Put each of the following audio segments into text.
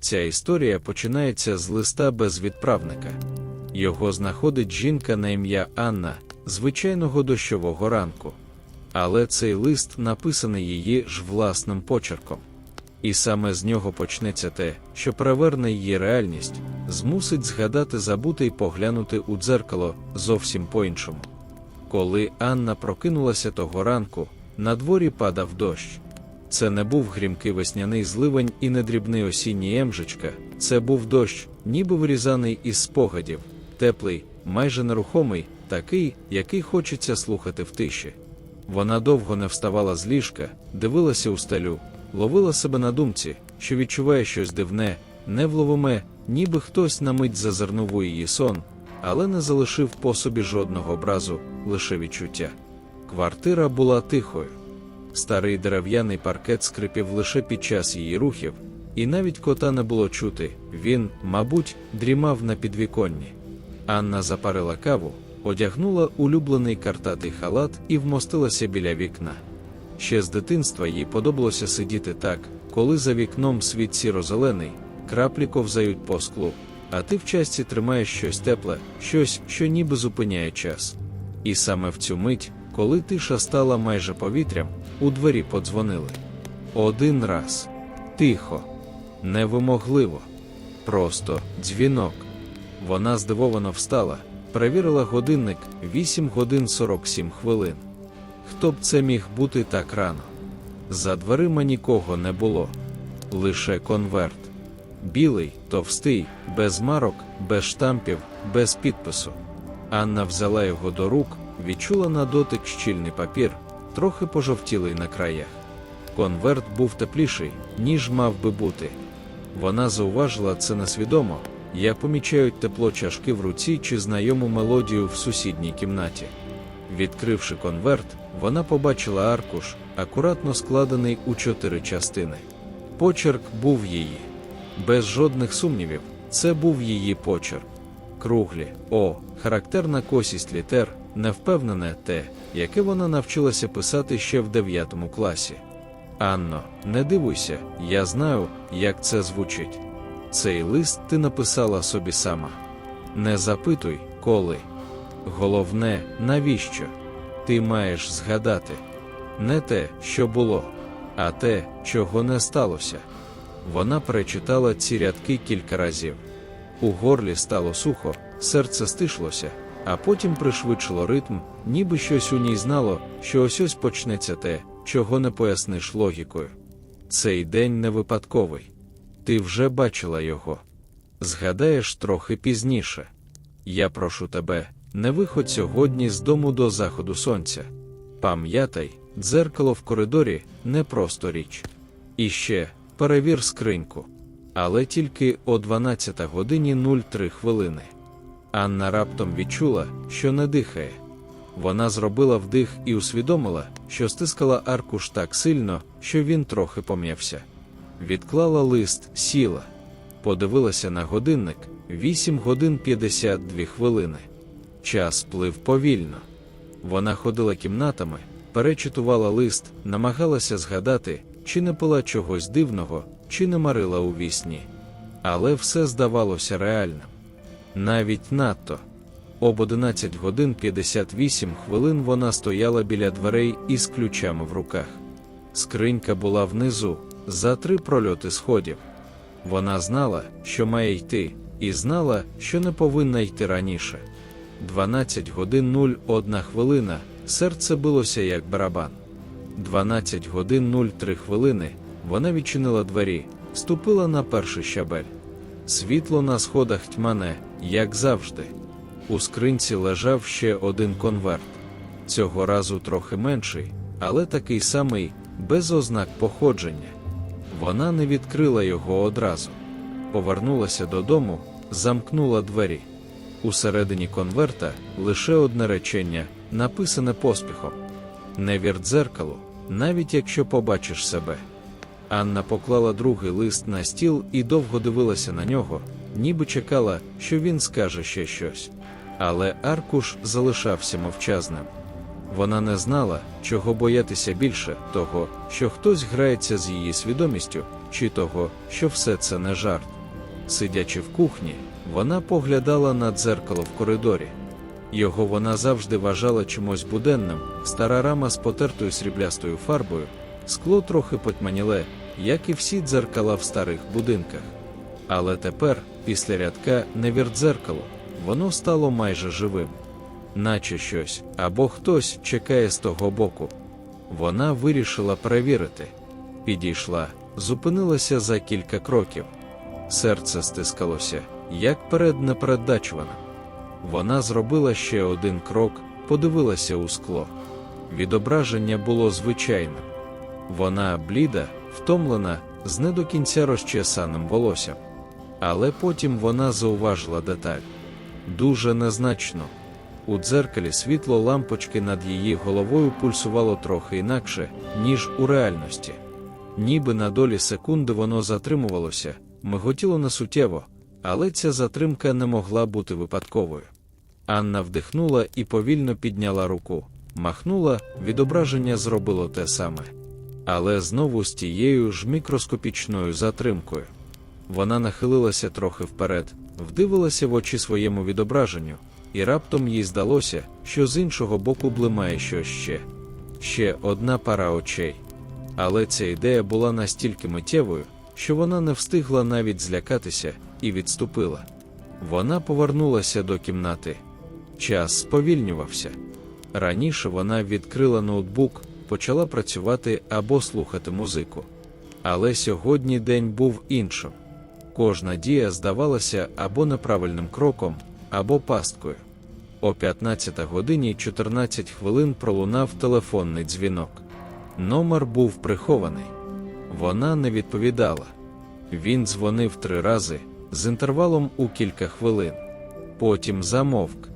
Ця історія починається з листа без відправника. Його знаходить жінка на ім'я Анна, звичайного дощового ранку. Але цей лист написаний її ж власним почерком. І саме з нього почнеться те, що переверне її реальність, змусить згадати забути й поглянути у дзеркало зовсім по-іншому. Коли Анна прокинулася того ранку, на дворі падав дощ. Це не був грімкий весняний зливень і не дрібний осінній емжечка, це був дощ, ніби вирізаний із спогадів, теплий, майже нерухомий, такий, який хочеться слухати в тиші. Вона довго не вставала з ліжка, дивилася у стелю, ловила себе на думці, що відчуває щось дивне, невловиме, ніби хтось на мить зазирнув у її сон, але не залишив по собі жодного образу, лише відчуття. Квартира була тихою. Старий дерев'яний паркет скрипів лише під час її рухів, і навіть кота не було чути, він, мабуть, дрімав на підвіконні. Анна запарила каву, одягнула улюблений картатий халат і вмостилася біля вікна. Ще з дитинства їй подобалося сидіти так, коли за вікном світ сіро-зелений, краплі ковзають по склу, а ти в часті тримаєш щось тепле, щось, що ніби зупиняє час. І саме в цю мить, коли тиша стала майже повітрям, у двері подзвонили. Один раз. Тихо, невимогливо. Просто дзвінок. Вона здивовано встала, перевірила годинник 8 годин 47 хвилин. Хто б це міг бути так рано? За дверима нікого не було. Лише конверт. Білий, товстий, без марок, без штампів, без підпису. Анна взяла його до рук, відчула на дотик щільний папір, трохи пожовтілий на краях. Конверт був тепліший, ніж мав би бути. Вона зауважила це несвідомо, як помічають тепло чашки в руці чи знайому мелодію в сусідній кімнаті. Відкривши конверт, вона побачила аркуш, акуратно складений у чотири частини. Почерк був її. Без жодних сумнівів, це був її почерк. Круглі, о, характерна косість літер, невпевнене те, яке вона навчилася писати ще в дев'ятому класі. Анно, не дивуйся, я знаю, як це звучить. Цей лист ти написала собі сама. Не запитуй, коли. Головне, навіщо? Ти маєш згадати не те, що було, а те, чого не сталося. Вона перечитала ці рядки кілька разів. У горлі стало сухо, серце стишлося, а потім пришвидшило ритм, ніби щось у ній знало, що ось ось почнеться те, чого не поясниш логікою. Цей день не випадковий. Ти вже бачила його. Згадаєш трохи пізніше. Я прошу тебе, не виходь сьогодні з дому до заходу сонця. Пам'ятай, дзеркало в коридорі не просто річ. І ще перевір скриньку. Але тільки о 12 годині 03 хвилини. Анна раптом відчула, що не дихає. Вона зробила вдих і усвідомила, що стискала аркуш так сильно, що він трохи пом'явся. Відклала лист, сіла, подивилася на годинник 8 годин 52 хвилини. Час плив повільно. Вона ходила кімнатами, перечитувала лист, намагалася згадати, чи не пила чогось дивного, чи не марила у вісні. Але все здавалося реальним. Навіть надто. Об 11 годин 58 хвилин вона стояла біля дверей із ключами в руках. Скринька була внизу, за три прольоти сходів. Вона знала, що має йти, і знала, що не повинна йти раніше. 12 годин 01 хвилина, серце билося як барабан. 12 годин 03 хвилини вона відчинила двері, ступила на перший щабель. Світло на сходах тьмане, як завжди. У скринці лежав ще один конверт. Цього разу трохи менший, але такий самий, без ознак походження. Вона не відкрила його одразу. Повернулася додому, замкнула двері. Усередині конверта лише одне речення, написане поспіхом: Не вір дзеркалу, навіть якщо побачиш себе. Анна поклала другий лист на стіл і довго дивилася на нього, ніби чекала, що він скаже ще щось. Але аркуш залишався мовчазним. Вона не знала, чого боятися більше того, що хтось грається з її свідомістю, чи того, що все це не жарт. Сидячи в кухні, вона поглядала на дзеркало в коридорі. Його вона завжди вважала чимось буденним, стара рама з потертою сріблястою фарбою, скло трохи потьманіле, як і всі дзеркала в старих будинках. Але тепер, після рядка не вір воно стало майже живим. Наче щось або хтось чекає з того боку. Вона вирішила перевірити. Підійшла, зупинилася за кілька кроків. Серце стискалося, як перед непередбачуваним. Вона зробила ще один крок, подивилася у скло. Відображення було звичайним. Вона бліда, втомлена, з не до кінця розчесаним волоссям. Але потім вона зауважила деталь дуже незначно. У дзеркалі світло лампочки над її головою пульсувало трохи інакше, ніж у реальності. Ніби на долі секунди воно затримувалося, миготіло несуттєво, але ця затримка не могла бути випадковою. Анна вдихнула і повільно підняла руку, махнула, відображення зробило те саме. Але знову з тією ж мікроскопічною затримкою. Вона нахилилася трохи вперед, вдивилася в очі своєму відображенню, і раптом їй здалося, що з іншого боку блимає щось ще. Ще одна пара очей. Але ця ідея була настільки миттєвою, що вона не встигла навіть злякатися і відступила. Вона повернулася до кімнати. Час сповільнювався. Раніше вона відкрила ноутбук, почала працювати або слухати музику. Але сьогодні день був іншим. Кожна дія здавалася або неправильним кроком, або пасткою. О 15 годині 14 хвилин пролунав телефонний дзвінок. Номер був прихований. Вона не відповідала. Він дзвонив три рази з інтервалом у кілька хвилин. Потім замовк.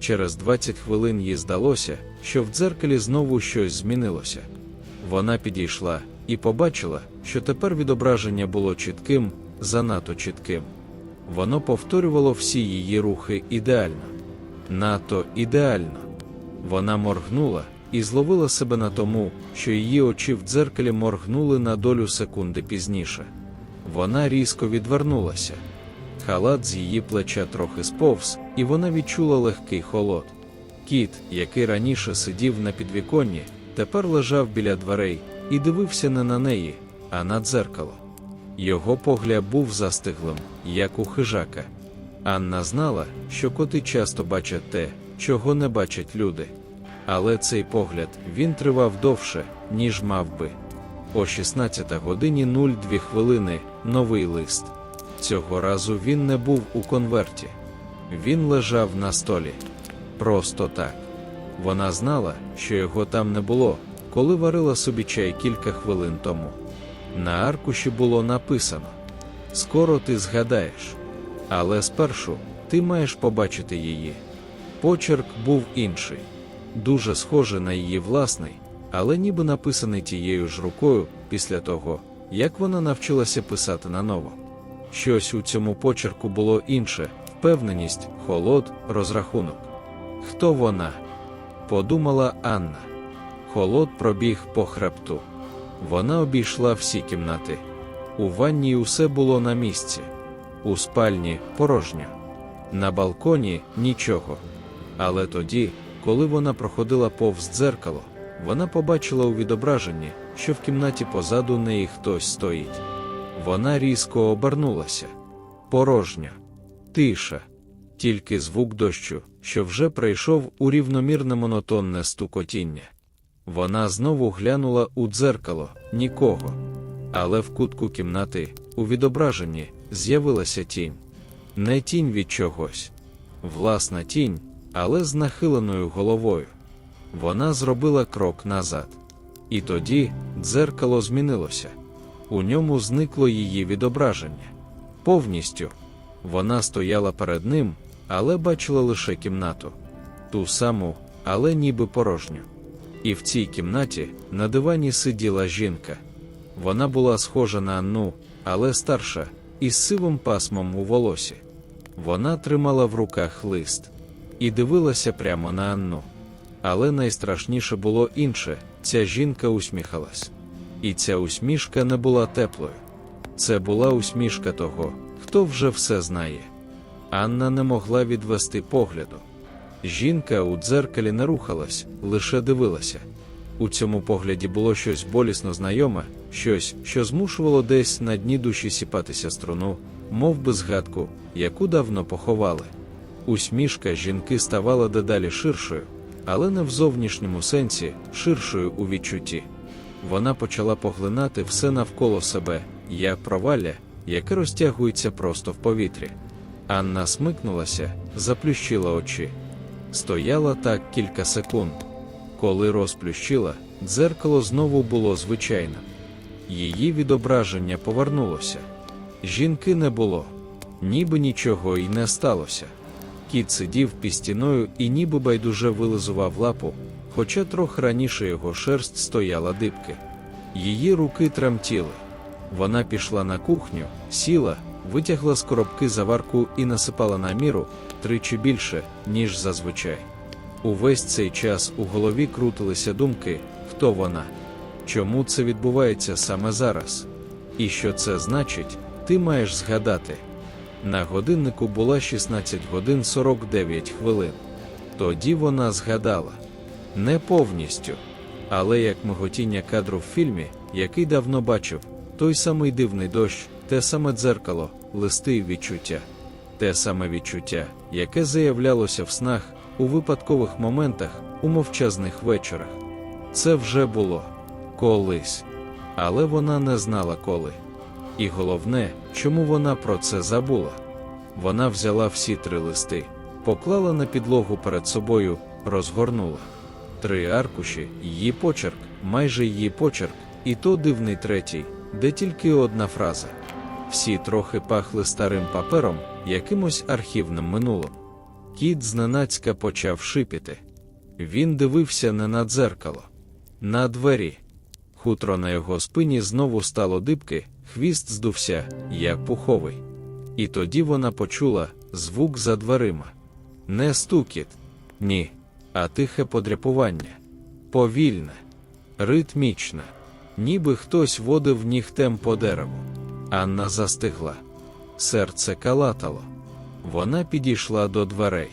Через 20 хвилин їй здалося, що в дзеркалі знову щось змінилося. Вона підійшла і побачила, що тепер відображення було чітким, занадто чітким. Воно повторювало всі її рухи ідеально, надто ідеально. Вона моргнула і зловила себе на тому, що її очі в дзеркалі моргнули на долю секунди пізніше. Вона різко відвернулася. Халат з її плеча трохи сповз, і вона відчула легкий холод. Кіт, який раніше сидів на підвіконні, тепер лежав біля дверей і дивився не на неї, а на дзеркало. Його погляд був застиглим, як у хижака. Анна знала, що коти часто бачать те, чого не бачать люди. Але цей погляд він тривав довше, ніж мав би. О 16 годині 02 хвилини новий лист. Цього разу він не був у конверті. Він лежав на столі. Просто так. Вона знала, що його там не було, коли варила собі чай кілька хвилин тому. На аркуші було написано: Скоро ти згадаєш. Але спершу ти маєш побачити її. Почерк був інший, дуже схожий на її власний, але ніби написаний тією ж рукою після того, як вона навчилася писати наново. Щось у цьому почерку було інше впевненість, холод, розрахунок. Хто вона? подумала Анна. Холод пробіг по хребту. Вона обійшла всі кімнати. У ванні усе було на місці, у спальні порожньо, на балконі нічого. Але тоді, коли вона проходила повз дзеркало, вона побачила у відображенні, що в кімнаті позаду неї хтось стоїть. Вона різко обернулася. Порожньо, тиша, тільки звук дощу, що вже прийшов у рівномірне монотонне стукотіння. Вона знову глянула у дзеркало нікого. Але в кутку кімнати, у відображенні, з'явилася тінь. Не тінь від чогось, власна тінь, але з нахиленою головою. Вона зробила крок назад. І тоді дзеркало змінилося. У ньому зникло її відображення. Повністю вона стояла перед ним, але бачила лише кімнату ту саму, але ніби порожню. І в цій кімнаті на дивані сиділа жінка. Вона була схожа на Анну, але старша, із сивим пасмом у волосі. Вона тримала в руках лист і дивилася прямо на Анну. Але найстрашніше було інше ця жінка усміхалась. І ця усмішка не була теплою. Це була усмішка того, хто вже все знає. Анна не могла відвести погляду. Жінка у дзеркалі не рухалась, лише дивилася. У цьому погляді було щось болісно знайоме, щось, що змушувало десь на дні душі сіпатися струну, мов би згадку, яку давно поховали. Усмішка жінки ставала дедалі ширшою, але не в зовнішньому сенсі, ширшою у відчутті. Вона почала поглинати все навколо себе, як провалля, яке розтягується просто в повітрі. Анна смикнулася, заплющила очі. Стояла так кілька секунд. Коли розплющила, дзеркало знову було звичайним. Її відображення повернулося. Жінки не було, ніби нічого й не сталося. Кіт сидів під стіною і ніби байдуже вилизував лапу, хоча трохи раніше його шерсть стояла дибки. Її руки тремтіли. Вона пішла на кухню, сіла, витягла з коробки заварку і насипала на міру тричі більше, ніж зазвичай. Увесь цей час у голові крутилися думки, хто вона, чому це відбувається саме зараз. І що це значить, ти маєш згадати. На годиннику була 16 годин 49 хвилин. Тоді вона згадала не повністю, але як миготіння кадру в фільмі, який давно бачив, той самий дивний дощ, те саме дзеркало, листи і відчуття, те саме відчуття, яке заявлялося в снах, у випадкових моментах, у мовчазних вечорах. Це вже було колись, але вона не знала коли. І головне, чому вона про це забула. Вона взяла всі три листи, поклала на підлогу перед собою, розгорнула. Три аркуші, її почерк, майже її почерк, і то дивний третій, де тільки одна фраза. Всі трохи пахли старим папером, якимось архівним минулим. Кіт зненацька почав шипіти. Він дивився не на дзеркало, на двері. Хутро на його спині знову стало дибки, хвіст здувся, як пуховий. І тоді вона почула звук за дверима. Не стукіт, ні, а тихе подряпування. Повільне, ритмічне, ніби хтось водив нігтем по дереву. Анна застигла. Серце калатало. Вона підійшла до дверей.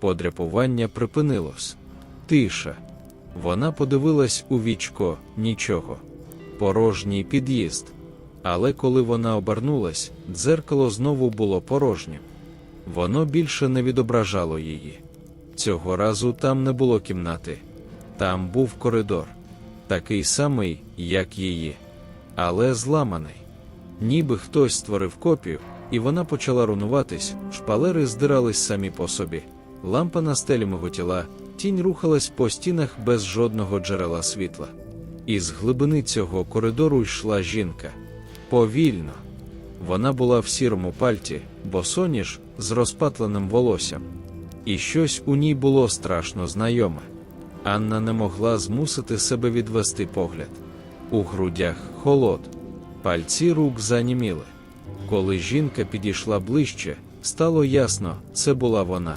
Подряпування припинилось. Тиша. Вона подивилась у вічко нічого. Порожній під'їзд. Але коли вона обернулась, дзеркало знову було порожнім. Воно більше не відображало її. Цього разу там не було кімнати. Там був коридор, такий самий, як її, але зламаний. Ніби хтось створив копію, і вона почала рунуватись, шпалери здирались самі по собі. Лампа на стелі миготіла, тінь рухалась по стінах без жодного джерела світла. Із глибини цього коридору йшла жінка. Повільно. Вона була в сірому пальті, босоніж з розпатленим волоссям. І щось у ній було страшно знайоме. Анна не могла змусити себе відвести погляд. У грудях холод, пальці рук заніміли. Коли жінка підійшла ближче, стало ясно, це була вона.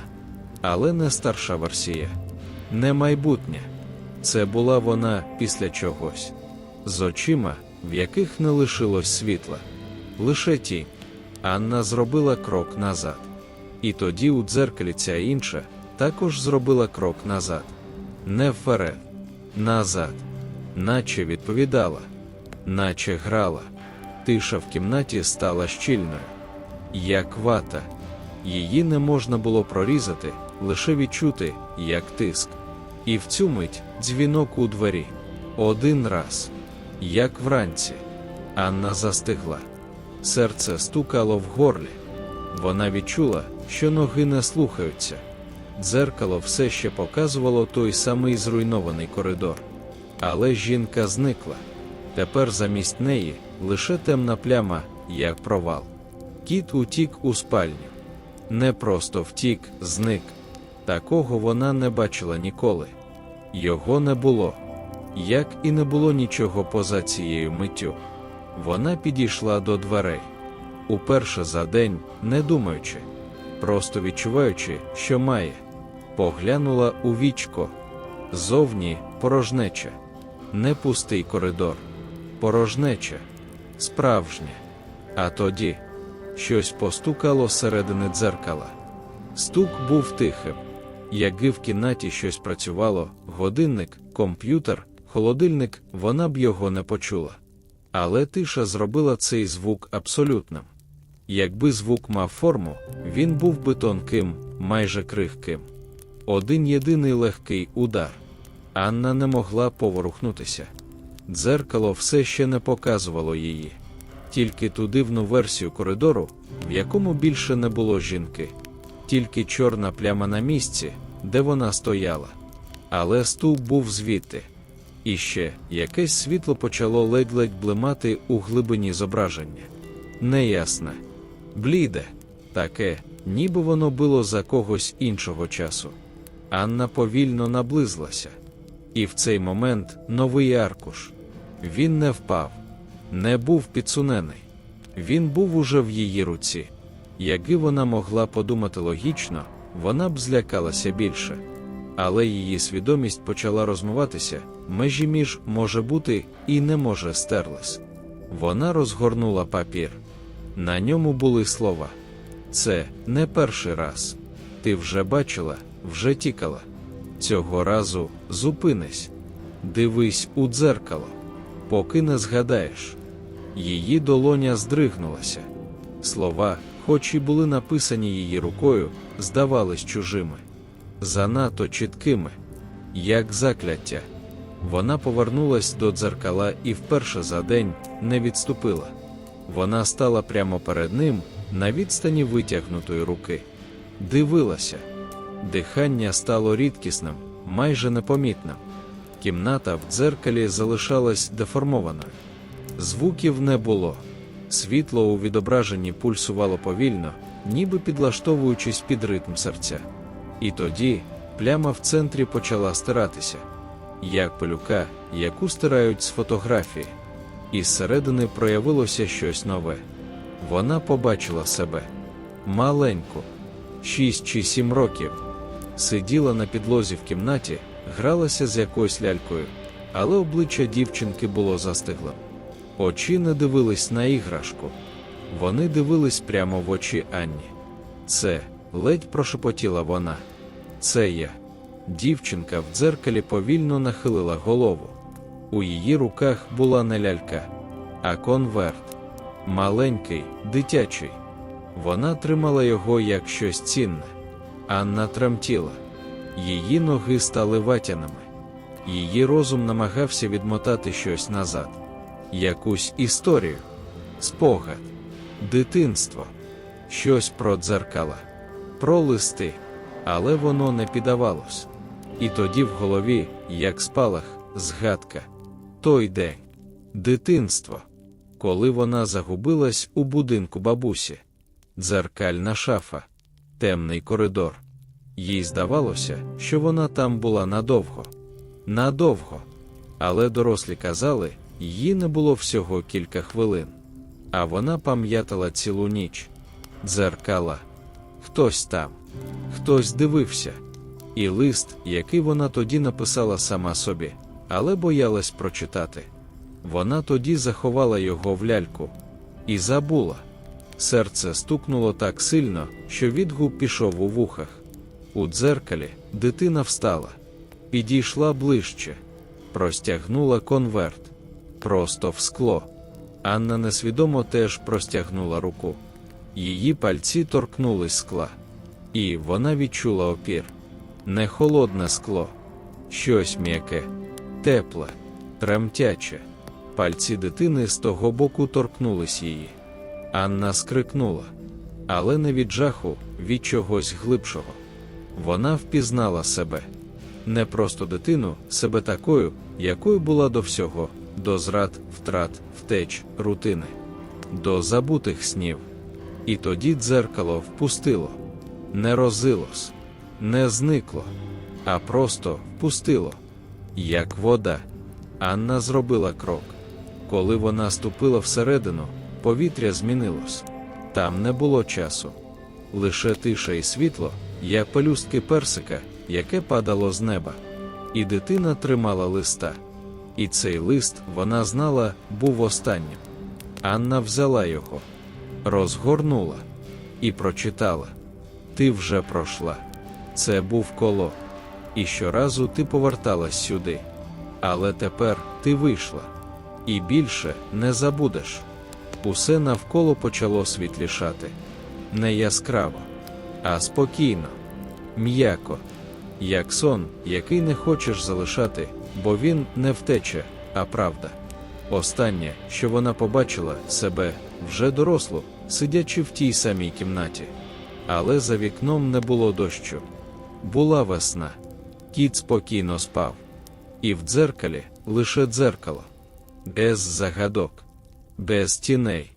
Але не старша версія, не майбутнє. Це була вона після чогось, з очима, в яких не лишилось світла. Лише ті. Анна зробила крок назад. І тоді у дзеркалі ця інша також зробила крок назад. Не вперед, назад, наче відповідала, наче грала. Тиша в кімнаті стала щільною, як вата. Її не можна було прорізати, лише відчути, як тиск. І в цю мить дзвінок у двері. Один раз, як вранці, Анна застигла. Серце стукало в горлі. Вона відчула, що ноги не слухаються. Дзеркало все ще показувало той самий зруйнований коридор. Але жінка зникла. Тепер замість неї лише темна пляма, як провал. Кіт утік у спальню. Не просто втік, зник. Такого вона не бачила ніколи. Його не було, як і не було нічого поза цією миттю. Вона підійшла до дверей. Уперше за день, не думаючи, просто відчуваючи, що має, поглянула у вічко. Зовні порожнеча, не пустий коридор, порожнеча, справжня. А тоді щось постукало середини дзеркала. Стук був тихим. Якби в кімнаті щось працювало, годинник, комп'ютер, холодильник, вона б його не почула. Але тиша зробила цей звук абсолютним. Якби звук мав форму, він був би тонким, майже крихким. Один єдиний легкий удар. Анна не могла поворухнутися. Дзеркало все ще не показувало її, тільки ту дивну версію коридору, в якому більше не було жінки, тільки чорна пляма на місці, де вона стояла. Але стовп був звідти. І ще якесь світло почало ледь-ледь блимати у глибині зображення. Неясне, бліде, таке, ніби воно було за когось іншого часу. Анна повільно наблизилася. І в цей момент новий аркуш. Він не впав, не був підсунений. Він був уже в її руці. Якби вона могла подумати логічно, вона б злякалася більше. Але її свідомість почала розмиватися, межі між може бути і не може стерлись. Вона розгорнула папір. На ньому були слова. Це не перший раз. Ти вже бачила, вже тікала. Цього разу зупинись, дивись у дзеркало, поки не згадаєш. Її долоня здригнулася. Слова, хоч і були написані її рукою, здавались чужими, занадто чіткими, як закляття. Вона повернулась до дзеркала і вперше за день не відступила. Вона стала прямо перед ним на відстані витягнутої руки. Дивилася. Дихання стало рідкісним, майже непомітним. Кімната в дзеркалі залишалась деформованою. Звуків не було. Світло у відображенні пульсувало повільно, ніби підлаштовуючись під ритм серця. І тоді пляма в центрі почала стиратися, як пилюка, яку стирають з фотографії. І зсередини проявилося щось нове. Вона побачила себе маленьку, шість чи сім років. Сиділа на підлозі в кімнаті, гралася з якоюсь лялькою, але обличчя дівчинки було застиглим. Очі не дивились на іграшку. Вони дивились прямо в очі Анні. Це ледь прошепотіла вона. Це я. Дівчинка в дзеркалі повільно нахилила голову. У її руках була не лялька, а конверт. Маленький, дитячий. Вона тримала його як щось цінне. Анна тремтіла. Її ноги стали ватяними. Її розум намагався відмотати щось назад, якусь історію, спогад, дитинство, щось про дзеркала, про листи, але воно не піддавалось. І тоді в голові, як спалах, згадка, той день, дитинство, коли вона загубилась у будинку бабусі, дзеркальна шафа, темний коридор. Їй здавалося, що вона там була надовго. Надовго. Але дорослі казали, їй не було всього кілька хвилин. А вона пам'ятала цілу ніч. Дзеркала. Хтось там, хтось дивився. І лист, який вона тоді написала сама собі, але боялась прочитати. Вона тоді заховала його в ляльку і забула. Серце стукнуло так сильно, що відгук пішов у вухах. У дзеркалі дитина встала, підійшла ближче, простягнула конверт, просто в скло. Анна несвідомо теж простягнула руку. Її пальці торкнулись скла, і вона відчула опір. Не холодне скло, щось м'яке, тепле, тремтяче. Пальці дитини з того боку торкнулись її. Анна скрикнула, але не від жаху, від чогось глибшого. Вона впізнала себе не просто дитину, себе такою, якою була до всього, до зрад, втрат, втеч, рутини, до забутих снів. І тоді дзеркало впустило, не розилось, не зникло, а просто впустило, як вода. Анна зробила крок. Коли вона ступила всередину, повітря змінилось. Там не було часу. Лише тиша і світло, як пелюстки персика, яке падало з неба. І дитина тримала листа. І цей лист, вона знала, був останнім. Анна взяла його. розгорнула і прочитала: Ти вже пройшла. Це був коло. І щоразу ти поверталась сюди. Але тепер ти вийшла. І більше не забудеш. Усе навколо почало світлішати. Не яскраво, а спокійно, м'яко, як сон, який не хочеш залишати, бо він не втече, а правда. Останнє, що вона побачила себе вже дорослу, сидячи в тій самій кімнаті. Але за вікном не було дощу. Була весна. Кіт спокійно спав. І в дзеркалі лише дзеркало. Без загадок, без тіней,